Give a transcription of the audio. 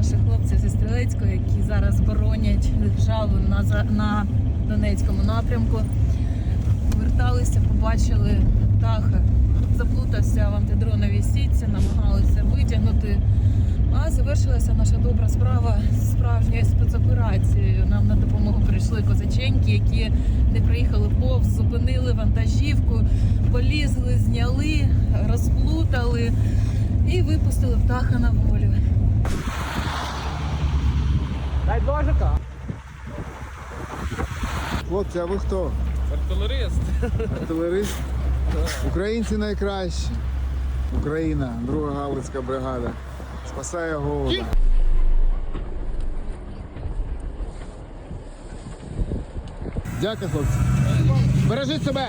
наші хлопці зі Стрілецького, які зараз боронять державу на, на Донецькому напрямку. Поверталися, побачили птаха. Заплутався в антидроновій сітці, намагалися витягнути. А завершилася наша добра справа справжньою спецоперацією. Нам на допомогу прийшли козаченьки, які не приїхали повз, зупинили вантажівку, полізли, зняли, розплутали і випустили птаха на волю. Дай дожика. Хлопці, а ви хто? Артилерист. Артилерист? Українці найкращі. Україна, друга Галицька бригада. Спасає голода. Дякую, хлопці. Бережіть себе!